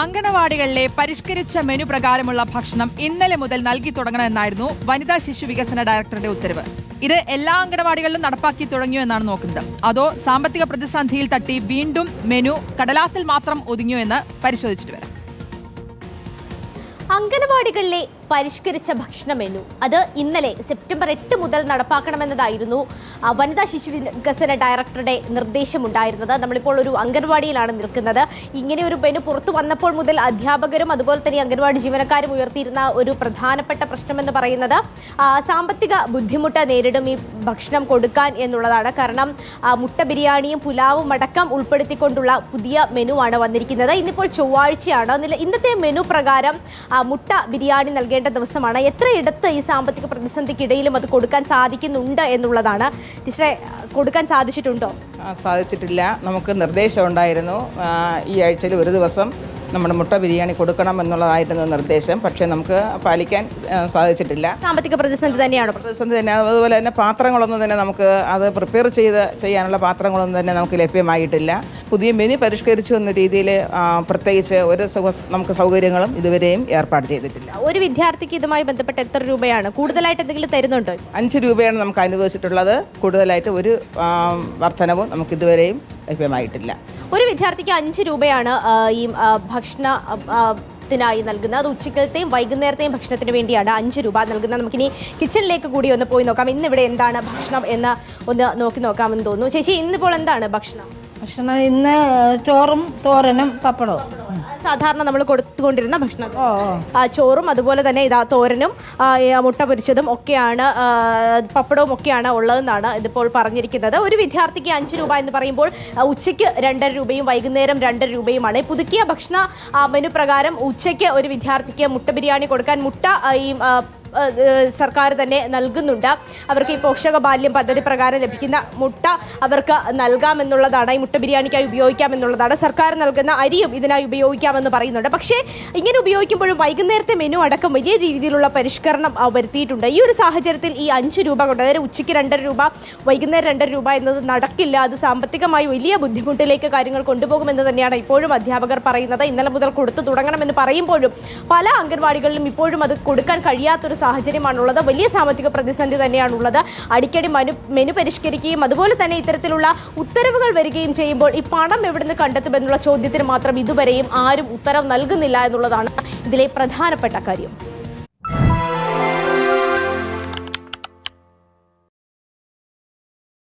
അങ്കണവാടികളിലെ പരിഷ്കരിച്ച മെനു പ്രകാരമുള്ള ഭക്ഷണം ഇന്നലെ മുതൽ നൽകി തുടങ്ങണമെന്നായിരുന്നു വനിതാ ശിശു വികസന ഡയറക്ടറുടെ ഉത്തരവ്. ഇത് എല്ലാ അങ്കണവാടികളിലും നടപ്പാക്കി തുടങ്ങിയോ എന്നാണ് നോക്കുന്നത്. അതോ സാമ്പത്തിക പ്രതിസന്ധിയിൽ തട്ടി വീണ്ടും മെനു കടലാസിൽ മാത്രം ഒതുങ്ങിയോ എന്ന് പരിശോധിച്ചിട്ട് വരാം. അംഗനവാടികളിലെ പരിഷ്കരിച്ച ഭക്ഷണ മെനു അത് ഇന്നലെ സെപ്റ്റംബർ എട്ട് മുതൽ നടപ്പാക്കണമെന്നതായിരുന്നു വനിതാ ശിശു വികസന ഡയറക്ടറുടെ നിർദ്ദേശമുണ്ടായിരുന്നത്. നമ്മളിപ്പോൾ ഒരു അംഗൻവാടിയിലാണ് നിൽക്കുന്നത്. ഇങ്ങനെ ഒരു മെനു പുറത്തു വന്നപ്പോൾ മുതൽ അധ്യാപകരും അതുപോലെ തന്നെ അംഗൻവാടി ജീവനക്കാരും ഉയർത്തിയിരുന്ന ഒരു പ്രധാനപ്പെട്ട പ്രശ്നമെന്ന് പറയുന്നത് സാമ്പത്തിക ബുദ്ധിമുട്ട് നേരിടും ഈ ഭക്ഷണം കൊടുക്കാൻ എന്നുള്ളതാണ്. കാരണം മുട്ട ബിരിയാണിയും പുലാവും അടക്കം ഉൾപ്പെടുത്തിക്കൊണ്ടുള്ള പുതിയ മെനുവാണ് വന്നിരിക്കുന്നത്. ഇന്നിപ്പോൾ ചൊവ്വാഴ്ചയാണ്. ഇന്നത്തെ മെനു പ്രകാരം മുട്ട ബിരിയാണി നൽകേണ്ട ദിവസമാണ്. എത്രയിടത്ത് ഈ സാമ്പത്തിക പ്രതിസന്ധിക്കിടയിലും അത് കൊടുക്കാൻ സാധിക്കുന്നുണ്ട് എന്നുള്ളതാണ്? ടീച്ചറെ കൊടുക്കാൻ സാധിച്ചിട്ടുണ്ടോ? സാധിച്ചിട്ടില്ല. നമുക്ക് നിർദ്ദേശം ഉണ്ടായിരുന്നു. ഈ ആഴ്ചയിൽ ഒരു ദിവസം നമ്മുടെ മുട്ട ബിരിയാണി കൊടുക്കണം എന്നുള്ളതായിരുന്നു നിർദ്ദേശം. പക്ഷേ നമുക്ക് പാലിക്കാൻ സാധിച്ചിട്ടില്ല. സാമ്പത്തിക പ്രതിസന്ധി തന്നെയാണ്? പ്രതിസന്ധി തന്നെ. അതുപോലെ തന്നെ പാത്രങ്ങളൊന്നും തന്നെ നമുക്ക് അത് പ്രിപ്പയർ ചെയ്ത് ചെയ്യാനുള്ള പാത്രങ്ങളൊന്നും തന്നെ നമുക്ക് ലഭ്യമായിട്ടില്ല. പുതിയ മെനു പരിഷ്കരിച്ചു എന്ന രീതിയിൽ പ്രത്യേകിച്ച് ഒരു നമുക്ക് സൗകര്യങ്ങളും ഇതുവരെയും ഏർപ്പാട് ചെയ്തിട്ടില്ല. ഒരു വിദ്യാർത്ഥിക്ക് ഇതുമായി ബന്ധപ്പെട്ട് എത്ര രൂപയാണ്? കൂടുതലായിട്ട് എന്തെങ്കിലും തരുന്നുണ്ടോ? അഞ്ച് രൂപയാണ് നമുക്ക് അനുവദിച്ചിട്ടുള്ളത്. കൂടുതലായിട്ട് ഒരു വർധനവും നമുക്ക് ഇതുവരെയും ലഭ്യമായിട്ടില്ല. ഒരു വിദ്യാർത്ഥിക്ക് അഞ്ച് രൂപയാണ് ഈ ഭക്ഷണ ത്തിനായി നൽകുന്ന അത് ഉച്ചക്കലത്തെയും വൈകുന്നേരത്തെയും ഭക്ഷണത്തിന് വേണ്ടിയാണ് അഞ്ച് രൂപ നൽകുന്നത്. നമുക്കിനി കിച്ചണിലേക്ക് കൂടി ഒന്ന് പോയി നോക്കാം. ഇന്നിവിടെ എന്താണ് ഭക്ഷണം എന്ന് ഒന്ന് നോക്കി നോക്കാമെന്ന് തോന്നുന്നു. ചേച്ചി ഇന്നിപ്പോൾ എന്താണ് ഭക്ഷണം? ഭക്ഷണം ഇന്ന് ചോറും തോരനും പപ്പടവും. സാധാരണ നമ്മൾ കൊടുത്തുകൊണ്ടിരുന്ന ഭക്ഷണം. ചോറും അതുപോലെ തന്നെ ഇതാ തോരനും മുട്ട പൊരിച്ചതും ഒക്കെയാണ് പപ്പടവും ഒക്കെയാണ് ഉള്ളതെന്നാണ് ഇതിപ്പോൾ പറഞ്ഞിരിക്കുന്നത്. ഒരു വിദ്യാർത്ഥിക്ക് അഞ്ച് രൂപ എന്ന് പറയുമ്പോൾ ഉച്ചയ്ക്ക് രണ്ടര രൂപയും വൈകുന്നേരം രണ്ടര രൂപയുമാണ്. പുതുക്കിയ ഭക്ഷണ മെനു പ്രകാരം ഉച്ചയ്ക്ക് ഒരു വിദ്യാർത്ഥിക്ക് മുട്ട ബിരിയാണി കൊടുക്കാൻ മുട്ട ഈ സർക്കാർ തന്നെ നൽകുന്നുണ്ട്. അവർക്ക് ഈ പോഷക ബാല്യം പദ്ധതി പ്രകാരം ലഭിക്കുന്ന മുട്ട അവർക്ക് നൽകാമെന്നുള്ളതാണ്. ഈ മുട്ട ബിരിയാണിക്കായി ഉപയോഗിക്കാമെന്നുള്ളതാണ്. സർക്കാർ നൽകുന്ന അരിയും ഇതിനായി ഉപയോഗിക്കാമെന്ന് പറയുന്നുണ്ട്. പക്ഷേ ഇങ്ങനെ ഉപയോഗിക്കുമ്പോഴും വൈകുന്നേരത്തെ മെനു അടക്കം വലിയ രീതിയിലുള്ള പരിഷ്കരണം വരുത്തിയിട്ടുണ്ട്. ഈ ഒരു സാഹചര്യത്തിൽ ഈ അഞ്ച് രൂപ കൊണ്ട് അതായത് ഉച്ചയ്ക്ക് രണ്ടര രൂപ വൈകുന്നേരം രണ്ടര രൂപ എന്നത് നടക്കില്ല. അത് സാമ്പത്തികമായി വലിയ ബുദ്ധിമുട്ടിലേക്ക് കാര്യങ്ങൾ കൊണ്ടുപോകുമെന്ന് തന്നെയാണ് ഇപ്പോഴും അധ്യാപകർ പറയുന്നത്. ഇന്നലെ മുതൽ കൊടുത്തു തുടങ്ങണമെന്ന് പറയുമ്പോഴും പല അംഗൻവാടികളിലും ഇപ്പോഴും അത് കൊടുക്കാൻ കഴിയാത്തൊരു സാഹചര്യമാണുള്ളത്. വലിയ സാമ്പത്തിക പ്രതിസന്ധി തന്നെയാണുള്ളത്. അടിക്കടി മനു മെനു പരിഷ്കരിക്കുകയും അതുപോലെ തന്നെ ഇത്തരത്തിലുള്ള ഉത്തരവുകൾ വരികയും ചെയ്യുമ്പോൾ ഈ പണം എവിടുന്ന് കണ്ടെത്തുമെന്നുള്ള ചോദ്യത്തിന് മാത്രം ഇതുവരെയും ആരും ഉത്തരം നൽകുന്നില്ല എന്നുള്ളതാണ് ഇതിലെ പ്രധാനപ്പെട്ട കാര്യം.